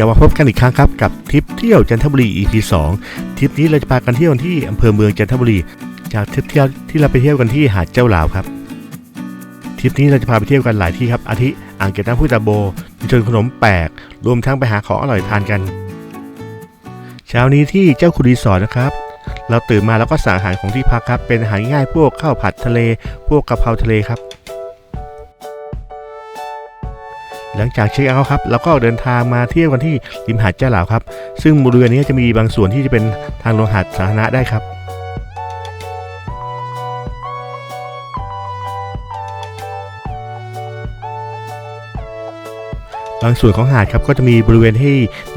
กลับมาพบกันอีกครั้งครับกับทริปเที่ยวจันทบุรี EP 2ทริปนี้เราจะพากันเที่ยวที่อำเภอเมืองจันทบุรี จากทริปเที่ยวที่เราไปเที่ยวกันที่หาดเจ้าหลาวครับทริปนี้เราจะพาไปเที่ยวกันหลายที่ครับอาทิอ่างเก็บน้ำพุตาโบชุมชนขนมแปลกรวมทั้งไปหาของอร่อยทานกัน เช้านี้ที่เจ้าคุณรีสอร์ทนะครับ เราตื่นมาแล้วก็สั่งอาหารของที่พักครับเป็นอาหารง่ายพวกข้าวผัดทะเล พวกกะเพราทะเลครับ หลังจากเช็คเอาท์ครับเราก็เดินทางมาเที่ยวกันที่ริมหาดเจ้าหลาวครับ ซึ่งบริเวณนี้จะมีบางส่วนที่จะเป็นทางลงหาดสาธารณะได้ครับบางส่วนของหาดครับก็จะมีบริเวณให้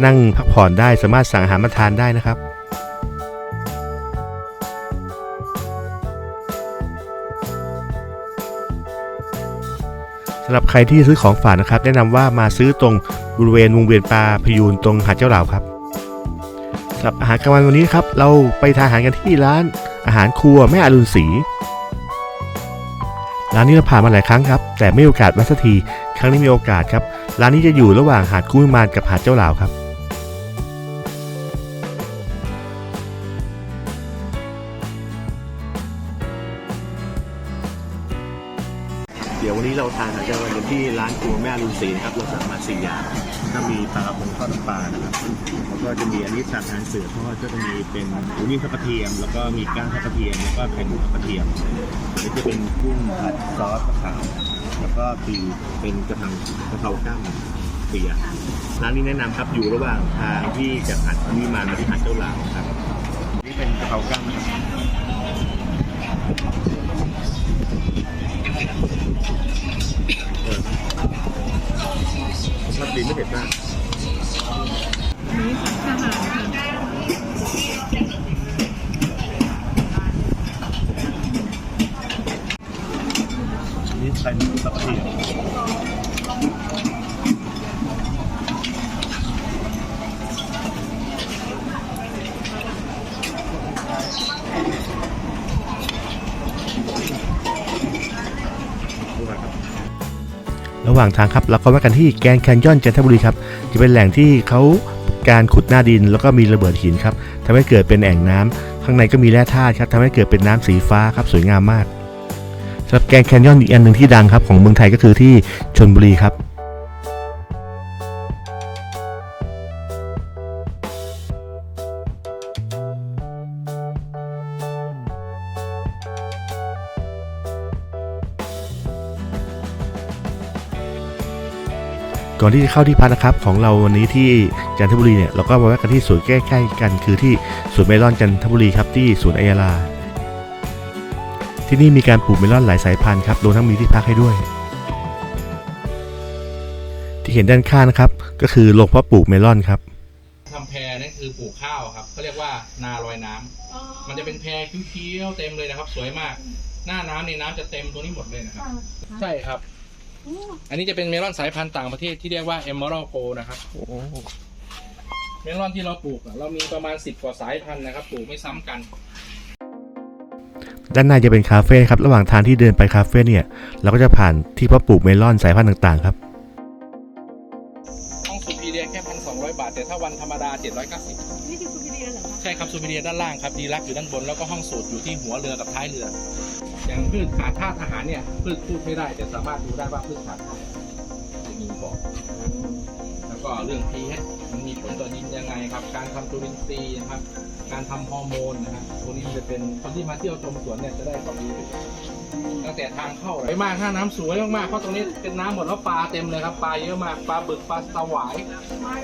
นั่งพักผ่อนได้สามารถสั่งอาหารมาทานได้นะครับำหรับใครที่ซื้อของฝากนะครับ แนะนำว่ามาซื้อตรงบริเวณวงเวียนปลาพยูนตรงหาดเจ้าหล่าวครับสำหรับอาหารกลางวันวันนี้ครับเราไปทานอาหารกันที่ร้านอาหารครัวแม่อรุณศรีร้านนี้เราผ่านมาหลายครั้งครับ แต่ไม่มีโอกาสมาสักที ครั้งนี้มีโอกาสครับ ร้านนี้จะอยู่ระหว่างหาดกุ้งมานกับหาดเจ้าหล่าวครับีนะครับเราสั่งมาสี่อย่างก็มีปลากระพงทอดน้ำปลานะครับแล้วก็จะมีอันนี้ชาทานเสือทอดก็จะมีเป็นหูนิ่มทอดกระเทียม แล้วก็มีก้างทอดกระเทียมแล้วก็ไข่หมูทอดกระเทียมแล้จะเป็นกุ้งผัดซอสมะขาแล้วก็ตีเป็นกระเพรากระเพราก้างเปียร้านนี้แนะนำครับอยู่ระหว่างทางที่จากหาดนี้มามาที่หาดเจ้าหลาวครับนี่เป็นกระเพราก้างนะครับ รสดีไม่เผ็ดมากนี้ทหารค่ะนี่ใส่หมูสับะรดระห ว่างทางครับเราก็มากันที่แกนแคนยอนจันทบุรีครับจะเป็นแหล่งที่เขาการขุดหน้าดินแล้วก็มีระเบิดหินครับทำให้เกิดเป็นแอ่งน้ำข้างในก็มีแร่ธาตุครับทำให้เกิดเป็นน้ำสีฟ้าครับสวยงามมากสำหรับแกนแคนยอนอีกอันหนึ่งที่ดังครับของเมืองไทยก็คือที่ชนบุรีครับ ก่อนที่จะเข้าที่พักนะครับของเราวันนี้ที่จันทบุรีเนี่ยเราก็มาแวะกันที่สวนใกล้ๆกัน คือที่สวนเมลอนจันทบุรีครับที่สวนอัยยาลาที่นี่มีการปลูกเมลอนหลายสายพันธุ์ครับรวมทั้งมีที่พักให้ด้วย ที่เห็นด้านข้างนะครับ ก็คือโรงเพาะปลูกเมลอนครับทำแพรนั่นคือปลูกข้าวครับเขาเรียกว่านาลอยน้ำมันจะเป็นแพรเขียวๆเต็มเลยนะครับ สวยมาก หน้าน้ำนี่น้ำจะเต็มตัวนี้หมดเลยนะครับ ใช่ครับ อันนี้จะเป็นเมลอนสายพันธุ์ต่างประเทศที่เรียกว่า Emerald Go นะครับเมลอนที่เราปลูกอะเรามีประมาณ 10 กว่าสายพันธุ์นะครับปลูกไม่ซ้ำกัน ด้านในจะเป็นคาเฟ่ครับ ระหว่างทางที่เดินไปคาเฟ่เนี่ย เราก็จะผ่านที่เพาะปลูกเมลอนสายพันธุ์ต่างๆ ครับห้องซูพีเรียแค่พันสองบาท แต่ถ้าวันธรรมดา790นี่คือซูเปอร์เรียนเหรอคะ ใช่ครับซูพีเนียด้านล่างครับดีลักอยู่ด้านบนแล้วก็ห้องสูตรอยู่ที่หัวเรือกับท้ายเรือ อย่างพืชขาดธาตุอาหารเนี่ยพืชพูดไม่ได้แต่สามารถดูได้ว่าพืชขาดอะไรจะมีบอกแล้วก็เรื่องพีเต่อดินยังไงครับ การทำจุลินทรีย์นะครับ การทำฮอร์โมนนะครับพวนี้จะเป็นคนที่มาเที่ยวชมสวนเนี่ยจะได้ความรู้ตั้งแต่ทางเข้าเลยมากหน้าน้ำสวยมากๆเพราะตรงนี้เป็นน้ำหมดแล้วปลาเต็มเลยครับปลาเยอะมากปลาบึกปลาสวายองเหรอคะ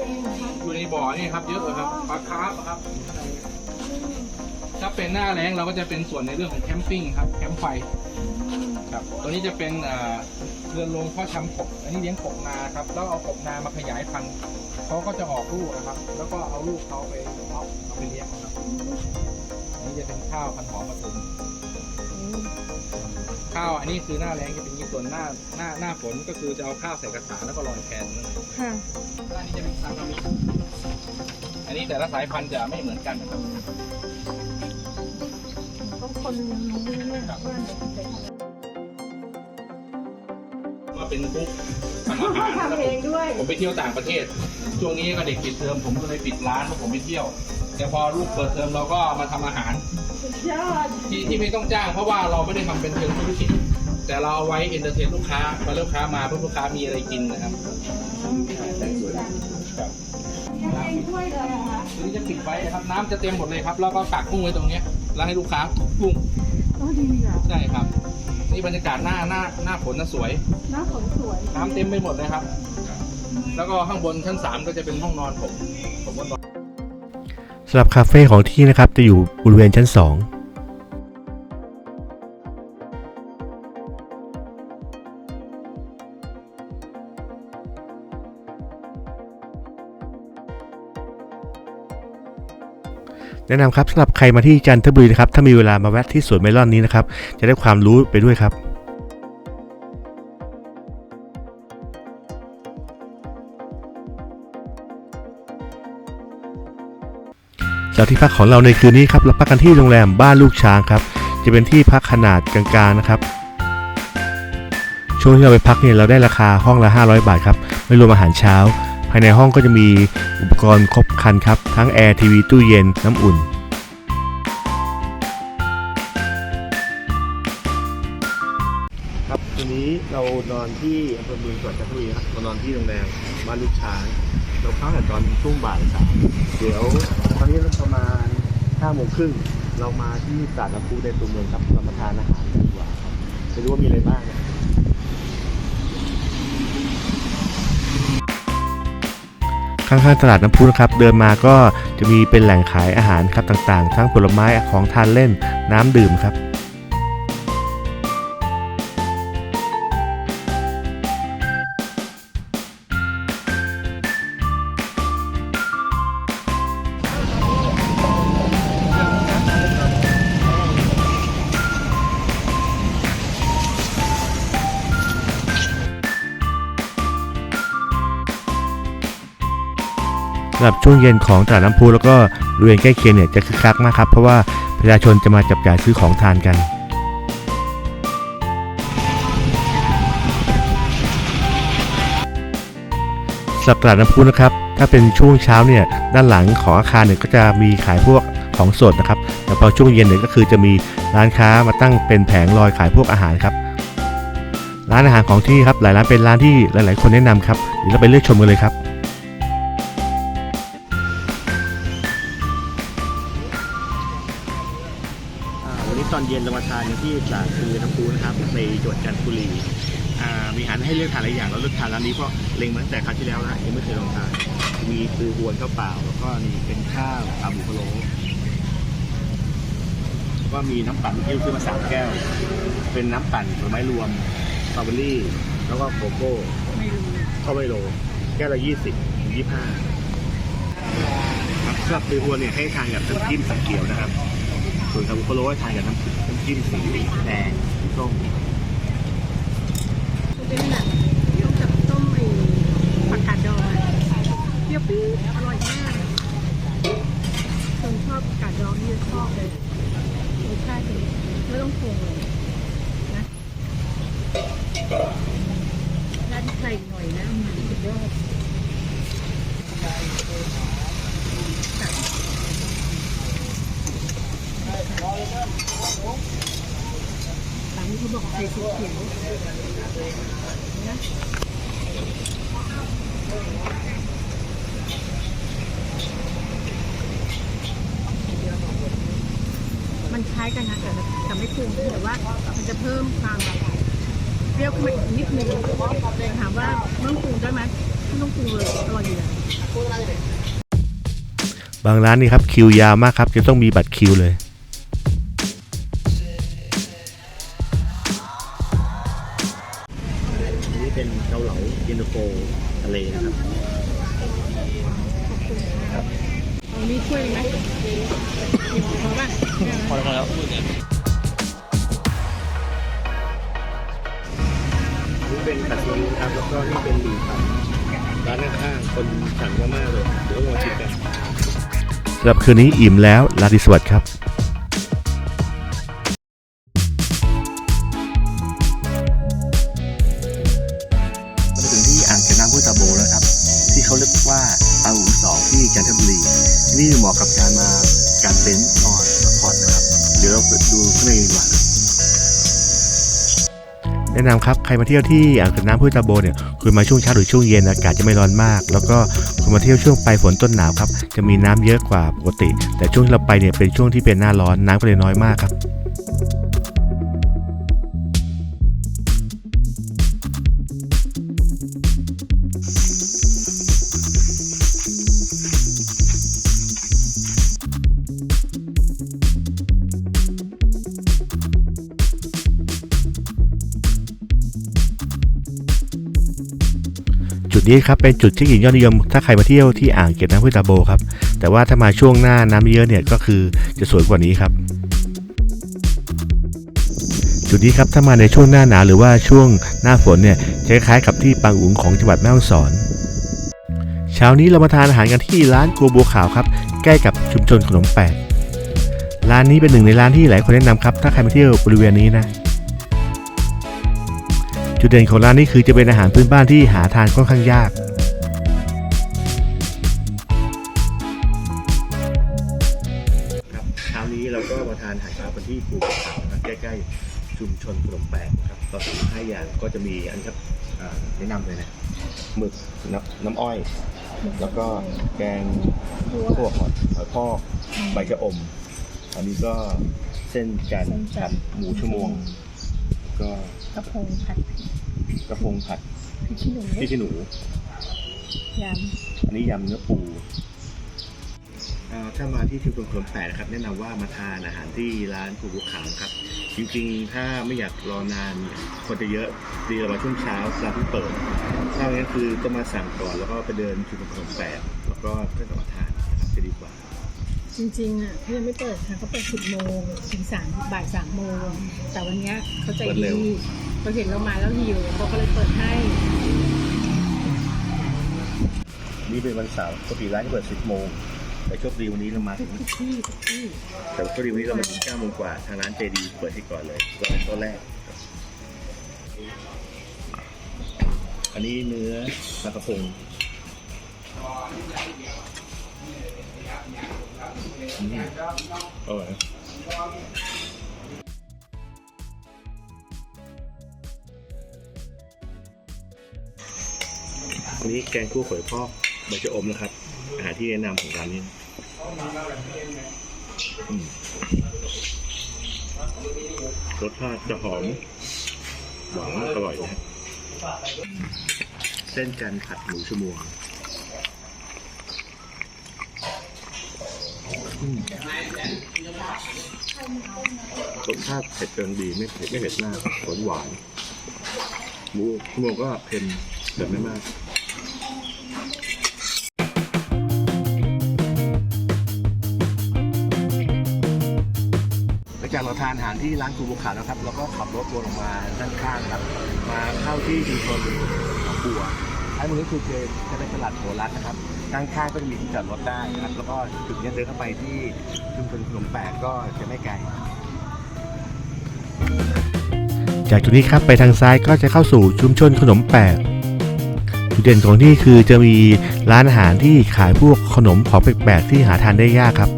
อยู่ในบ่อนี่ครับเยอะเลยครับปลาคาร์ฟครับถ้าเป็นหน้าแรงเราก็จะเป็นส่วนในเรื่องของแคมปิ้งครับแคมป์ไฟ ครับตัวนี้จะเป็นเอ่อเรือนโรงเพาะชำกบอันนี้เลี้ยงกบนาครับแล้วเอากบนามาขยายพันธุ์เขาก็จะออกลูกนะครับ แล้วก็เอาลูกเขาไปเพาะเอาไปเลี้ยงครับอันนี้จะเป็นข้าวพันธุ์หอมผสมข้าวอันนี้คือหน้าแรงจะเป็นอย่างนี้ส่วนหน้าหน้าหน้าฝนก็คือจะเอาข้าวใส่กระถางแล้วก็ลอยแพนนั่นเองค่ะอันนี้จะเป็นซาลามิอันนี้แต่ละสายพันธุ์จะไม่เหมือนกันนะครับต้องคนรู้เนี่ยว่า เดี๋ยวจะทำอะไรว่าเป็นบุ๊กทำอาหารทำเองด้วย ผมไปเที่ยวต่างประเทศ ช่วงนี้ก็เด็กปิดเทอมผมก็เลยปิดร้านเพราะผมไปเที่ยว แต่พอลูกเปิดเทอมเราก็มาทำอาหารสุดยอดที่ที่ไม่ต้องจ้างเพราะว่าเราไม่ได้ทำเป็นเชิงธุรกิจแต่เราเอาไว้เอนเตอร์เทนลูกค้าพอลูกค้ามาเพื่อลูกค้ามีอะไรกินนะครับครับยังเองด้วยเลยเหรอคะทีนี้จะปิดไว้นะครับ น้ำจะเต็มหมดเลยครับ แล้วก็กักกุ้งไว้ตรงเนี้ยแล้วให้ลูกค้ากุ้งโอ้ดีอะใช่ครับ นี่บรรยากาศหน้าหน้าหน้าฝนน่ะสวย หน้าฝนสวยน้ำเต็มไปหมดเลยครับ แล้วก็ข้างบนชั้นสามก็จะเป็นห้องนอนผมผมก็นอนสำหรับคาเฟ่ของที่นะครับจะอยู่บริเวณชั้น2 แนะนำครับสำหรับใครมาที่จันทบุรีนะครับถ้ามีเวลามาแวะที่สวนเมลอนนี้นะครับจะได้ความรู้ไปด้วยครับจากที่พักของเราในคืนนี้ครับเราพักกันที่โรงแรมบ้านลูกช้างครับจะเป็นที่พักขนาดกลางๆนะครับ ช่วงที่เราไปพักเนี่ยเราได้ราคาห้องละ 500 บาทครับไม่รวมอาหารเช้าายในห้องก็จะมีอุปกรณ์ครบครันครับ ทั้งแอร์ทีวีตู้เย็นน้ำอุ่นครับวันนี้เรานอนที่อำเภอเมืองจังหวัดจันทบุรีครับเรานอนที่โรงแรมบ้านลูกช้างเราพักแต่ตอนช่วงบ่ายสามเดี๋ยวตอนนี้ประมาณห้าโมงครึ่งเรามาที่ตลาดน้ำพุในตัวเมืองครับรับประทานอาหารกันดีกว่าครับจะรู้ว่ามีอะไรบ้างนะ ข้างๆตลาดน้ำพุนะครับเดินมาก็จะมีเป็นแหล่งขายอาหารครับต่างๆ ทั้งผลไม้ของทานเล่นน้ำดื่มครับ หรับช่วงเย็นของตลาดน้ำพุแล้วก็บริเวณใกล้เคียงเนี่ยจะคึกคักมากครับเพราะว่าประชาชนจะมาจับจ่ายซื้อของทานกัน สับตลาดน้ำพุนะครับ ถ้าเป็นช่วงเช้าเนี่ยด้านหลังของอาคารเนี่ยก็จะมีขายพวกของสดนะครับ แต่พอช่วงเย็นเนี่ยก็คือจะมีร้านค้ามาตั้งเป็นแผงลอยขายพวกอาหารครับ ร้านอาหารของที่ครับหลายร้านเป็นร้านที่หลาย ๆ คนแนะนำครับเดี๋ยวเราไปเลือกชมกันเลยครับ เย็นเรามาทานที่ตลาดคือน้ำพุนะครับในจังหวัดจันทบุรีมีอาหารให้เลือกทานหลายอย่างเราเลือกทานร้านนี้เพราะเล็งมาตั้งแต่คราวที่แล้วนะยังไม่เคยลองทานมีคือหวนข้าวเปล่า แล้วก็นี่เป็นข้าวขาหมูพะโล้ก็มีน้ำปั่นที่ซื้อมาสามแก้ว เป็นน้ำปั่นผลไม้รวมสตรอเบอรี่แล้วก็โกโก้ข้าวไมโลแก้วละยี่สิบยี่ห้าครับสำหรับคือหวเนี่ยให้ทานกับน้ำจิ้มสีเขียวนะครับ ส่วนคาบูโคโรให้ทานกับน้ำน้ำ จิ้มสีแดงสีส้มเป็นแบบต้มกับต้มไอ้ผักกาดดองอะเปรี้ยวปี๊ดอร่อยมากคนชอบผักกาดดองนี่ชอบเลยรสชาติดีไม่ต้องปรุงเลยนะราดพริกไทยหน่อยนะมันสุดยอดร้านนี้ เขาบอกใส่สีเขียวนะมันคล้ายกันนะแต่แต่ไม่ปรุงแต่ว่ามันจะเพิ่มความแบบเปรี้ยวขึ้นมาอีกนิดนึงถามว่าไม่ต้องปรุงได้ไหมไม่ต้องปรุงเลยอร่อยอยู่แล้วบางร้านนี่ครับคิวยาวมากครับจะต้องมีบัตรคิวเลย สำหรับคืนนี้อิ่มแล้วลาตรีสวัสดิ์ครับเรามาถึงที่อ่างเก็บน้ำห้วยตาโบแล้วครับที่เขาเรียกว่าจันทบุรีที่นี่เหมาะกับการมาการเต็นท์นอนพักผ่อนนะครับ เดี๋ยวเราไปดูข้างในดีกว่าแนะนำครับใครมาเที่ยวที่อ่างเก็บน้ำพุทธาโบเนี่ยคุณมาช่วงเช้าหรือช่วงเย็นอากาศจะไม่ร้อนมาก แล้วก็ คุณมาเที่ยวช่วงปลายฝนต้นหนาวครับจะมีน้ำเยอะกว่าปกติ แต่ช่วงที่เราไปเนี่ยเป็นช่วงที่เป็นหน้าร้อนน้ำก็เลยน้อยมากครับ นี้ครับเป็นจุดเช็คอินยอดนิยม ถ้าใครมาเที่ยวที่อ่างเก็บน้ำพุทธาโบครับ แต่ว่าถ้ามาช่วงหน้าน้ำเยอะเนี่ยก็คือจะสวยกว่านี้ครับ จุดนี้ครับถ้ามาในช่วงหน้าหนาวหรือว่าช่วงหน้าฝนเนี่ยจะคล้ายๆกับที่ปางอุ๋งของจังหวัดแม่ฮ่องสอนเช้านี้เรามาทานอาหารกันที่ร้านกัวบัวขาวครับใกล้กับชุมชนขนมแปลกร้านนี้เป็นหนึ่งในร้านที่หลายคนแนะนำครับ ถ้าใครมาเที่ยวบริเวณนี้นะ จุดเด่นของร้านนี้คือจะเป็นอาหารพื้นบ้านที่หาทานค่อนข้างยากครับเช้านี้เราก็มาทานอาหารเช้ากันที่ภูเขานะครับใกล้ๆชุมชนขนมแปลกครับเราสั่งให้อย่างก็จะมีอันครับอ่แนะนำเลยนะหมึกน้ำน้ำอ้อย แล้วก็แกงขั่วหอยหอยพอกใบชะอม อันนี้ก็เส้นจันทร์ผัดหมูชั่วโมงก็ กระพงผัดกระพงผัดพริกขี้หนูพริกขี้หนูยอันนี้ยำเนื้อปูอ่าถ้ามาที่ชุมชนขนมแปดนะครับแนะนำว่ามาทานอาหารที่ร้านปูบุขาวครับ จริงๆ ถ้าไม่อยากรอนานคนจะเยอะดีเรามาช่วงเช้าร้านเพิ่งเปิดถ้าอย่างนั้นคือจะมาสั่งก่อนแล้วก็ไปเดินชุมชนขนมแปดแล้วก็ค่อยกลับมาทาน จริงๆอะเขายังไม่เปิดค่ะเขาเปิดสิบโมงถึงสามบ่ายสามโมงแต่วันเนี้ยเขาใจเปิดเร็ดีวเขาเห็นเรามาแล้วหิวเขาก็เลยเปิดให้ นี่เป็นวันเสาร์ปกติร้านจะเปิด10โมงแต่โชคดีวันนี้เรามาถึงทุกที่ทุกที่แต่โชคดีวันนี้เรามาถึง9โมงกว่าทางร้านเจดีเปิดให้ก่อนเลยก็เป็นตัวแรก อันนี้เนื้อปลากระพง อร่อยนะอันนี้แกงคั่วหอยพอกใบชะอมนะครับ อาหารที่แนะนำของร้านนี้รสชาติจะหอมหวานอร่อยนะเส้นจันทร์ผัดหมูชมวงอืม รสชาติเผ็ดกำลังดีไม่เผ็ดไม่เผ็ดมากหวานหวานหมูชมวงก็เค็มแต่ไม่มากหลังจากเราทานอาหารที่ร้านกูบุขาแล้วครับเราก็ขับรถวนออกมาด้านข้างครับ มาเข้าที่ชุมชนหนองบัว ท้ายมือก็คือเจจะเป็นตลาดโหรัฐนะครับข้างๆก็จะมีที่จอดรถได้นะครับ แล้วก็จุดนี้เดินเข้าไปที่ชุมชนขนมแปดก็จะไม่ไกล จากจุดนี้ครับไปทางซ้ายก็จะเข้าสู่ชุมชนขนมแปลกจุดเด่นของที่คือจะมีร้านอาหารที่ขายพวกขนมของแปลกๆที่หาทานได้ยากครับ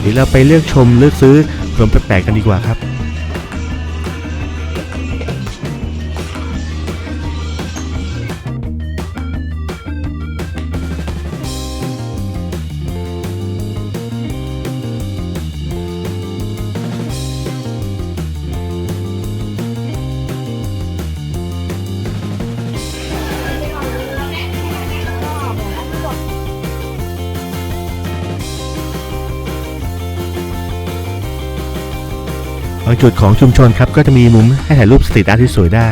เดี๋ยวเราไปเลือกชมเลือกซื้อขนมแปลกๆกันดีกว่าครับางจุดของชุมชนครับก็จะมีมุมให้ถ่ายรูปสตรีทอาร์ตที่สวยได้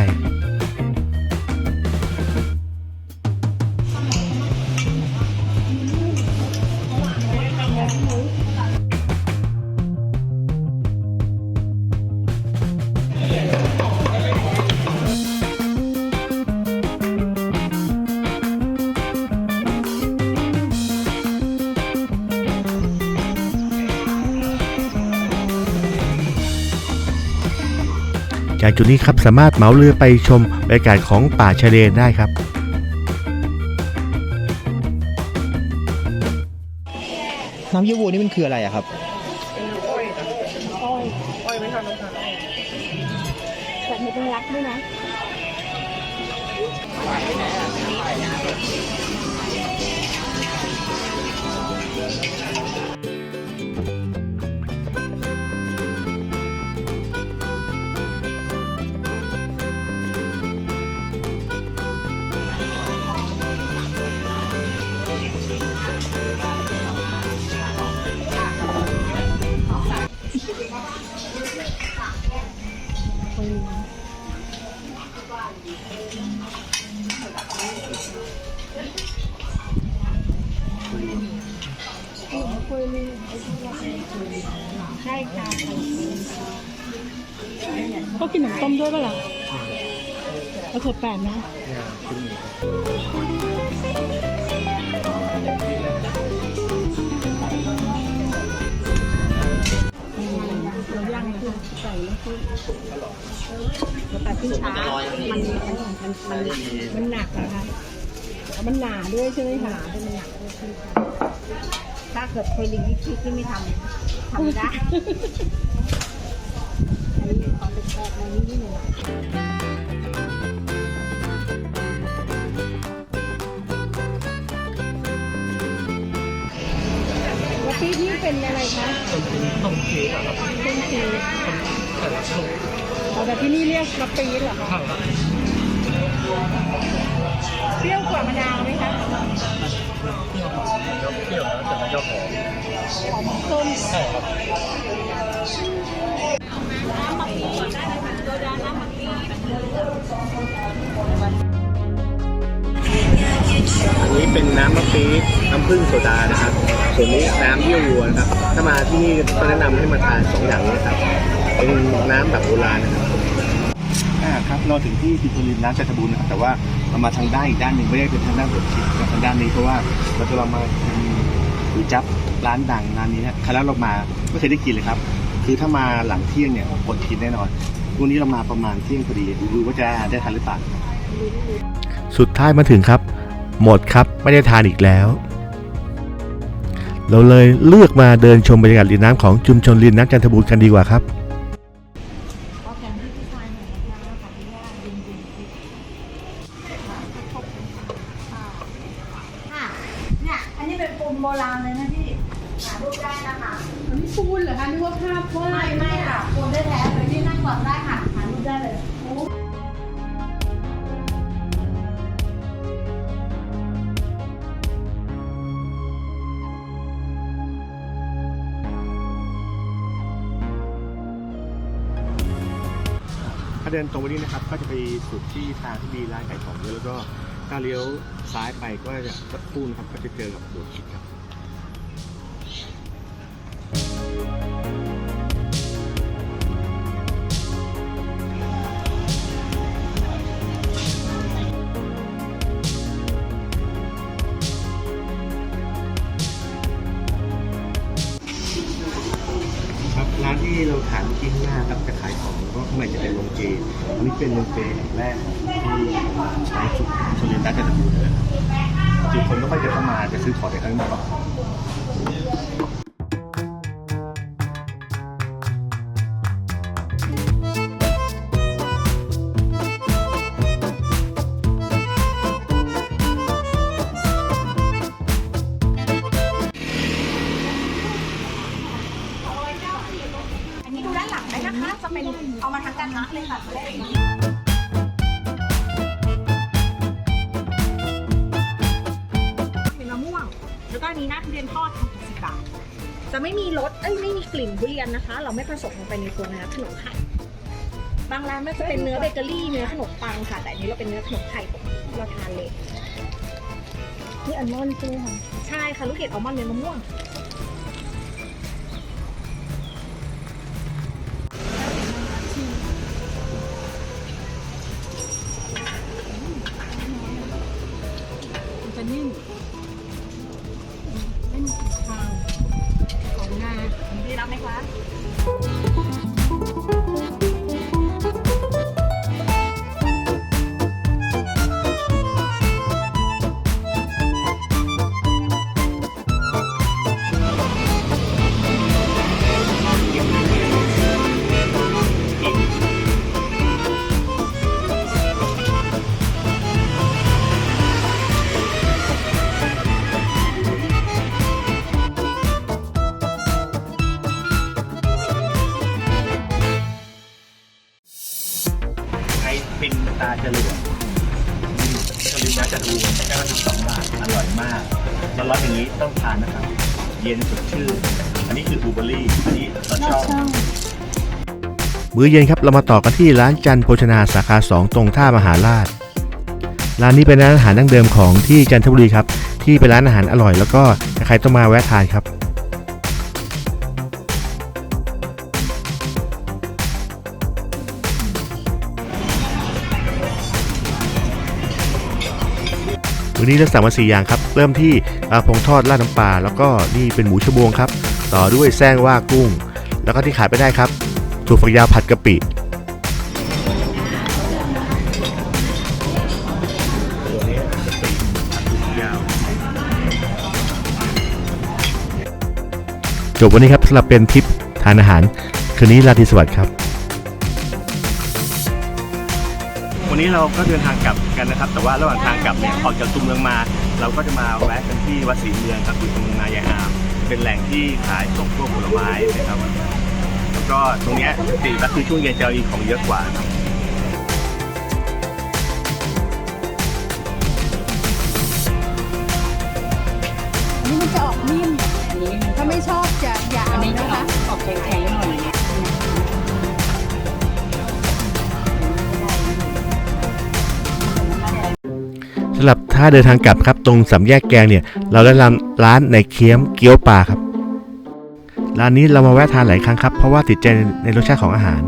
จากจุดนี้ครับสามารถเหมาเรือไปชมบรรยากาศของป่าชายเลนได้ครับน้ำเยี่ยววัวนี่มันคืออะไรอะครับอ้อยอ้อยไม่ทำน้ำตาลแต่ไม่ต้องรักด้วยนะ เอาเถอะแปดนะเราย่างคือใส่แล้วคือแต่ขึ้นช้ามันมันมันมันมันหนักนะคะแล้วมันหนาด้วยใช่ไหมคะมันหนักด้วยขึ้นช้าถ้าเกิดเคยลิงที่คิดที่ไม่ทำทำไม่ได้อันนี้ความเป็นแปลกในนี้นิดหน่ อยวัตถุนี่เป็นอะไรคะต้มชีสครับต้มชีสเอาแต่ที่นี่เรียกกะปีเหรอคะเปรี้ยวกว่ามะนาวไหมคะเปรี้ยวนะแต่มันก็หอมหอมส้มใช่ครับ อันนี้เป็นน้ำมะปี๊ดน้ำผึ้งโซดานะครับ ส่วนนี้น้ำเยี่ยววัวนะครับ ถ้ามาที่นี่ก็แนะนำให้มาทานสองอย่างนี้นะครับ เป็นน้ำแบบโบราณนะครับอ่าครับเราถึงที่ติโตลินน้ำจันทบุรีนะครับแต่ว่าเรามาทางด้านอีกด้านหนึ่งไม่ได้เป็นทางด้านหัวชิดแต่ทางด้านนี้เพราะว่าเราจะลองมาก๋วยจั๊บร้านดังร้านนี้นะครั้งแรกเรามาไม่เคยได้กินเลยครับ คือถ้ามาหลังเที่ยงเนี่ยอดกินแน่นอนวันนี้เรามาประมาณเที่ยงพอดีดูว่าจะได้ทานหรือเปล่าสุดท้ายมาถึงครับ หมดครับไม่ได้ทานอีกแล้ว เราเลยเลือกมาเดินชมบรรยากาศริมน้ำของชุมชนริมน้ำจันทบุรีกันดีกว่าครับ ถ้าเลี้ยวซ้ายไปก็จะสักครู่นะครับก็จะเจอกับโบสถ์คิด เป็นเอามาทั้งกระทะเลยค่ะจะได้เป็นมะม่วง แล้วก็อันนี้นะทุเรียนทอดทำสิบบาทจะไม่มีรสเอ้ยไม่มีกลิ่นทุเรียนนะคะ เราไม่ผสมลงไปในตัวเนื้อขนมไข่บางร้านมันจะเป็นเนื้อเบเกอรี่เนื้อขนมปังค่ะ แต่อันนี้เราเป็นเนื้อขนมไข่เราทานเลยนี่อัลมอนด์ใช่ไหมคะใช่ค่ะลูกเกดอัลมอนด์เนื้อมะม่วง 152 บาท อร่อยมากร้อนๆอย่างนี้ต้องทานนะครับ เย็นสดชื่น อันนี้คือบูเบอร์รี่ อันนี้รสชอบมื้อเย็นครับเรามาต่อกันที่ร้านจันโภชนาสาขา 2 ตรงท่ามหาราช ร้านนี้เป็นร้านอาหารดั้งเดิมของที่จันทบุรีครับ ที่เป็นร้านอาหารอร่อย แล้วก็ใครต้องมาแวะทานครับ วันนี้เราสั่งมาสี่อย่างครับ เริ่มที่ปลาพงทอดราดน้ำปลาแล้วก็นี่เป็นหมูชะบวงครับ ต่อด้วยแซงว่ากุ้ง แล้วก็ที่ขาดไม่ได้ครับถั่วฝักยาวผัดกะปิจบวันนี้ครับสำหรับเป็นทริปทานอาหาร คืนนี้ราตรีสวัสดิ์ครับ นนี้เราก็เดินทางกลับกันนะครับ แต่ว่าระหว่างทางกลับเนี่ยออกจากตัวเมืองมา เราก็จะมาแวะกันที่วัดศรีเมืองครับอยู่ตรงนายายอามเป็นแหล่งที่ขายส่งพวกผลไม้นะครับแล้วก็ตรงเนี้ยปกติก็คือช่วงเย็นจะมีของเยอะกว่าครับนี่มันจะออกนิ่มถ้าไม่ชอบจะอย่าเอานะคะ ออกแข็งำหรับถ้าเดินทางกลับครับตรงสามแยกแกงเนี่ยเราได้นร้านในเคียมเกี๊ยวปลาครับร้านนี้เรามาแวะทานหลายครั้งครับเพราะว่าติดใจในรสชาติของอาหาร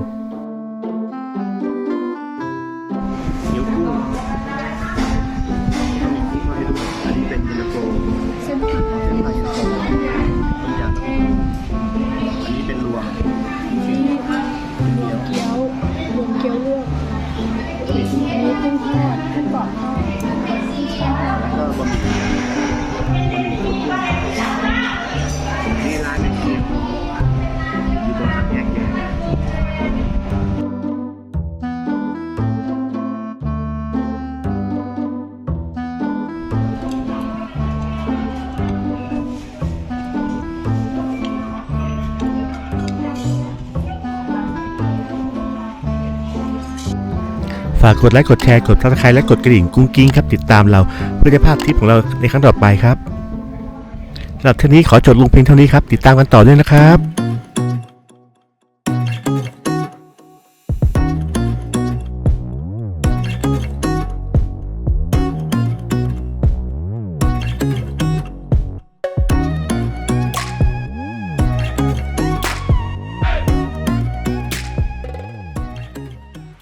ฝากกดไลค์กดแชร์กดซับสไครต์และกดกระดิ่งกุ้งกิ้งครับติดตามเราเพื่อจะพลาดทริปของเราในครั้งต่อไปครับสำหรับเท่านี้ขอจดลงเพียงเท่านี้ครับติดตามกันต่อด้วยนะครับ